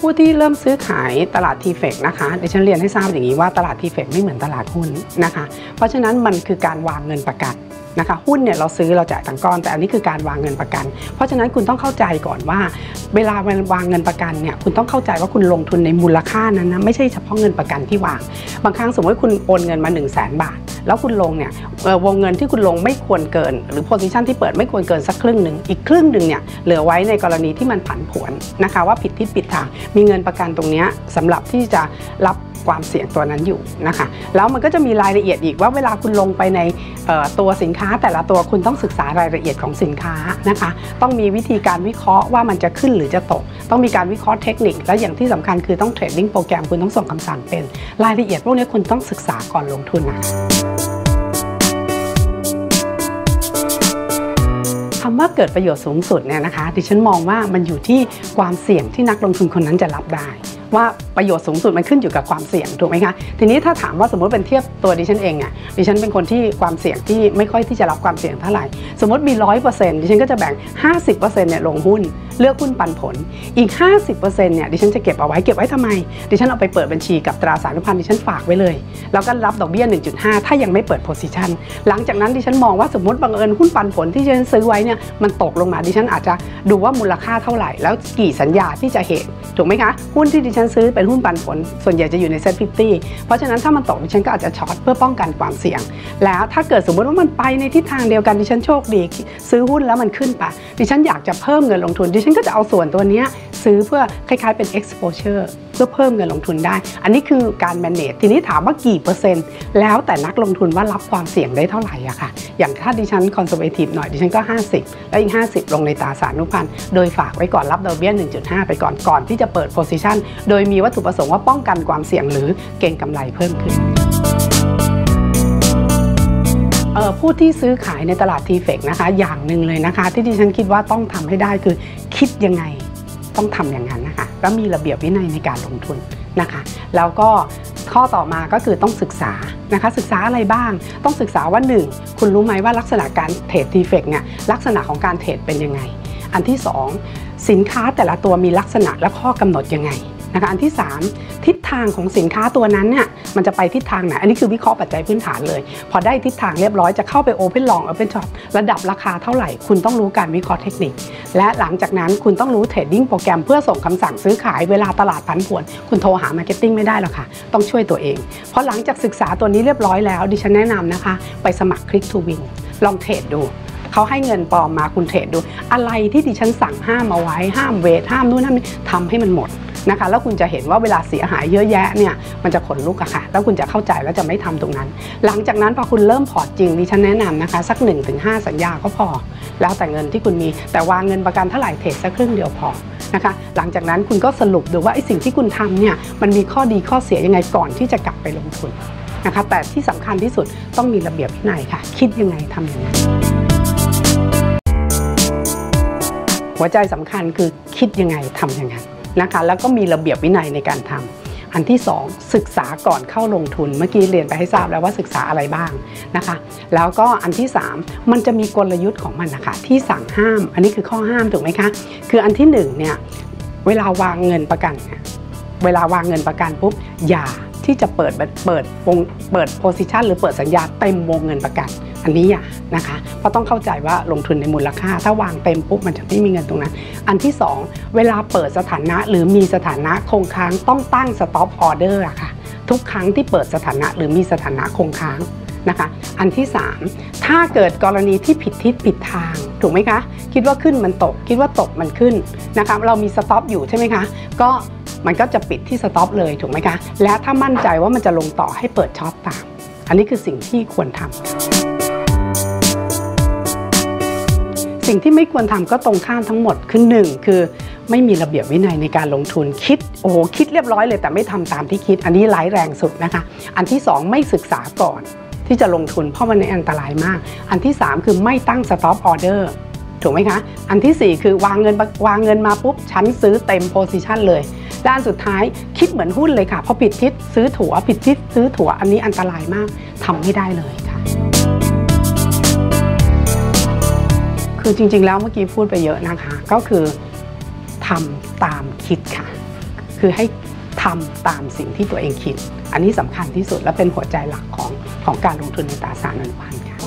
ผู้ที่เริ่มซื้อขายตลาดทีเฟกนะคะดิฉันเรียนให้ทราบอย่างนี้ว่าตลาดทีเฟกไม่เหมือนตลาดหุ้นนะคะ เพราะฉะนั้นมันคือการวางเงินประกันนะคะหุ้นเนี่ยเราซื้อเราจ่ายตังก้อนแต่อันนี้คือการวางเงินประกัน เพราะฉะนั้นคุณต้องเข้าใจก่อนว่า เวลาวางเงินประกันเนี่ยคุณต้องเข้าใจว่าคุณลงทุนในมูลค่านั้นนะไม่ใช่เฉพาะเงินประกันที่วาง บางครั้งสมมติคุณโอนเงินมา 1 0 0 0 0แบาท แล้วคุณลงเนี่ยวงเงินที่คุณลงไม่ควรเกิน หรือโพซิชันที่เปิดไม่ควรเกินสักครึ่งหนึ่งอีกครึ่งหนึ่งเนี่ยเหลือไว้ในกรณีที่มันผันผวนนะคะว่าผิดทิศผิดทางมีเงินประกันตรงนี้สำหรับที่จะรับความเสี่ยงตัวนั้นอยู่นะคะแล้วมันก็จะมีรายละเอียดอีกว่าเวลาคุณลงไปในตัวสินค้า แต่ละตัวคุณต้องศึกษารายละเอียดของสินค้านะคะ ต้องมีวิธีการวิเคราะห์ว่ามันจะขึ้นหรือจะตก ต้องมีการวิเคราะห์เทคนิค และอย่างที่สำคัญคือต้องเทรดดิ้งโปรแกรมคุณต้องส่งคำสั่งเป็น รายละเอียดพวกนี้คุณต้องศึกษาก่อนลงทุนนะาเกิดประโยชน์สูงสุดเนี่ยนะคะ ดิฉันมองว่ามันอยู่ที่ความเสี่ยงที่นักลงทุนคนนั้นจะรับได้ว่าประโยชน์สูงสุดมันขึ้นอยู่กับความเสี่ยงถูกไหมคะทีนี้ถ้าถามว่าสมมติเป็นเทียบตัวดิฉันเองอะดิฉันเป็นคนที่ความเสี่ยงที่ไม่ค่อยที่จะรับความเสี่ยงเท่าไหร่ สมมติมีร้อยเปอร์เซ็นต์ดิฉันก็จะแบ่ง 50%เนี่ยลงหุ้นเลือกหุ้นปันผลอีก 50%เนี่ยดิฉันจะเก็บเอาไว้เก็บไว้ทำไม ดิฉันเอาไปเปิดบัญชีกับตราสารพันดิฉันฝากไว้เลย แล้วก็รับดอกเบี้ย 1.5 ถ้ายังไม่เปิดโพซิชันหลังจากนั้นดิฉันมองว่าสมมติบังเอิญหุ้นปันผลที่ดิฉันซื้อไว้เนี่ยมันตกลงมาดิฉันอาจจะดูว่ามูลค่าเท่าไหร่ แล้วกี่สัญญาที่จะเหตุถูกไหมคะหุ้นที่ดิฉันซื้อเป็นหุ้นปันผล ส่วนใหญ่จะอยู่ในเซ็ตฟิฟตี้เพราะฉะนั้นถ้ามันตกดิฉันก็อาจจะช็อตเพื่อป้องกันความเสี่ยง แล้วถ้าเกิดสมมติว่ามันไปในทิศทางเดียวกันดิฉันโชคดี ซื้อหุ้นแล้วมันขึ้นไปดิฉันอยากจะเพิ่มเงินลงทุนดิฉันก็จะเอาส่วนตัวเนี้ย ซื้อเพื่อคล้ายๆเป็น exposure เพื่อเพิ่มเงินลงทุนได้ อันนี้คือการ manage ทีนี้ถามว่ากี่เปอร์เซ็นต์ แล้วแต่นักลงทุนว่ารับความเสี่ยงได้เท่าไหร่อะค่ะ อย่างถ้าดิฉัน conservative หน่อยดิฉันก็ 50 แล้วอีก 50 ลงในตราสารนุพันธ์โดยฝากไว้ก่อนรับดอกเบี้ย 1.5 ไปก่อนก่อนที่จะเปิด position โดยมีวัตถุประสงค์ว่าป้องกันความเสี่ยงหรือเก่งกำไรเพิ่มขึ้นผู้ที่ซื้อขายในตลาดทีเฟกนะคะ อย่างหนึ่งเลยนะคะ ที่ดิฉันคิดว่าต้องทำให้ได้คือคิดยังไง ต้องทำอย่างนั้นนะคะแล้วมีระเบียบวินัยในการลงทุนนะคะ แล้วก็ข้อต่อมาก็คือต้องศึกษานะคะ ศึกษาอะไรบ้าง ต้องศึกษาว่า 1 คุณรู้ไหมว่าลักษณะการเทรดทีเฟกเนี่ยลักษณะของการเทรดเป็นยังไง อันที่ 2 สินค้าแต่ละตัวมีลักษณะและข้อกำหนดยังไง นะคะอันที่ 3 ทิศทางของสินค้าตัวนั้นเนี่ยมันจะไปทิศทางไหน อันนี้คือวิเคราะห์ปัจจัยพื้นฐานเลย พอได้ทิศทางเรียบร้อยจะเข้าไปโอเพนลองโอเพนช็อประดับราคาเท่าไหร่ คุณต้องรู้การวิเคราะห์เทคนิค และหลังจากนั้นคุณต้องรู้เทรดดิ้งโปรแกรมเพื่อส่งคำสั่งซื้อขายเวลาตลาดผันผวน คุณโทรหามาร์เก็ตติ้งไม่ได้หรอกค่ะ ต้องช่วยตัวเอง เพราะหลังจากศึกษาตัวนี้เรียบร้อยแล้วดิฉันแนะนำนะคะ ไปสมัครคลิกทูวินลองเทรดดูเขาให้เงินปลอมมาคุณเทรดดู อะไรที่ดิฉันสั่งห้ามเอาไว้ห้ามเวทห้ามนู่นห้ามนี่ทำให้มันหมด นะคะ แล้วคุณจะเห็นว่าเวลาเสียหายเยอะแยะเนี่ยมันจะขนลุกอะค่ะ แล้วคุณจะเข้าใจแล้วจะไม่ทำตรงนั้น หลังจากนั้นพอคุณเริ่มพอร์ตจริงดิฉันแนะนำนะคะ สัก 1-5 สัญญาก็พอ แล้วแต่เงินที่คุณมีแต่วางเงินประกันเท่าไหร่เทรดสักครึ่งเดียวพอนะคะหลังจากนั้นคุณก็สรุปดูว่าไอ้สิ่งที่คุณทำเนี่ยมันมีข้อดีข้อเสียยังไงก่อนที่จะกลับไปลงทุนนะคะแต่ที่สำคัญที่สุดต้องมีระเบียบวินัยค่ะ คิดยังไงทำอย่างนั้นหัวใจสำคัญคือคิดยังไงทำอย่างนั้น นะคะแล้วก็มีระเบียบวินัยในการทำอันที่ 2 ศึกษาก่อนเข้าลงทุนเมื่อกี้เรียนไปให้ทราบแล้วว่าศึกษาอะไรบ้างนะคะ แล้วก็อันที่ 3 มันจะมีกลยุทธ์ของมันนะคะที่สั่งห้าม อันนี้คือข้อห้ามถูกไหมคะ คืออันที่1เนี่ยเวลาวางเงินประกันเนี่ยเวลาวางเงินประกันปุ๊บอย่าที่จะเปิดเปิดวงเปิดโพซิชันหรือเปิดสัญญาเต็มวงเงินประกัน อันนี้อย่านะคะเพราะต้องเข้าใจว่าลงทุนในมูลค่า ถ้าวางเต็มปุ๊บมันจะไม่มีเงินตรงนั้น อันที่ 2 เวลาเปิดสถานะหรือมีสถานะคงค้างต้องตั้งสต็อปออเดอร์อะค่ะทุกครั้งที่เปิดสถานะหรือมีสถานะคงค้างนะคะ อันที่ 3 ถ้าเกิดกรณีที่ผิดทิศผิดทางถูกไหมคะ คิดว่าขึ้นมันตก คิดว่าตกมันขึ้นนะคะเรามีสต็อปอยู่ใช่ไหมคะ ก็มันก็จะปิดที่สต็อปเลยถูกไหมคะ และถ้ามั่นใจว่ามันจะลงต่อให้เปิดช็อตตาม อันนี้คือสิ่งที่ควรทำ สิ่งที่ไม่ควรทำก็ตรงข้ามทั้งหมดคือหนึ่งคือไม่มีระเบียบวินัยในการลงทุนคิดโอ้คิดเรียบร้อยเลย แต่ไม่ทำตามที่คิด อันนี้ร้ายแรงสุดนะคะ อันที่ 2 ไม่ศึกษาก่อนที่จะลงทุนเพราะมันอันตรายมาก อันที่ 3 คือไม่ตั้งสต็อปออเดอร์ถูกไหมคะ อันที่ 4 คือวางเงินวางเงินมาปุ๊บฉันซื้อเต็มโพซิชันเลยด้านสุดท้ายคิดเหมือนหุ้นเลยค่ะพอผิดทิศซื้อถั่วผิดทิศซื้อถั่วอันนี้อันตรายมากทำไม่ได้เลย คือจริง ๆ แล้วเมื่อกี้พูดไปเยอะนะคะ ก็คือทำตามคิดค่ะ คือให้ทำตามสิ่งที่ตัวเองคิด อันนี้สำคัญที่สุดและเป็นหัวใจหลักของของการลงทุนในตราสารอนุพันธ์ค่ะ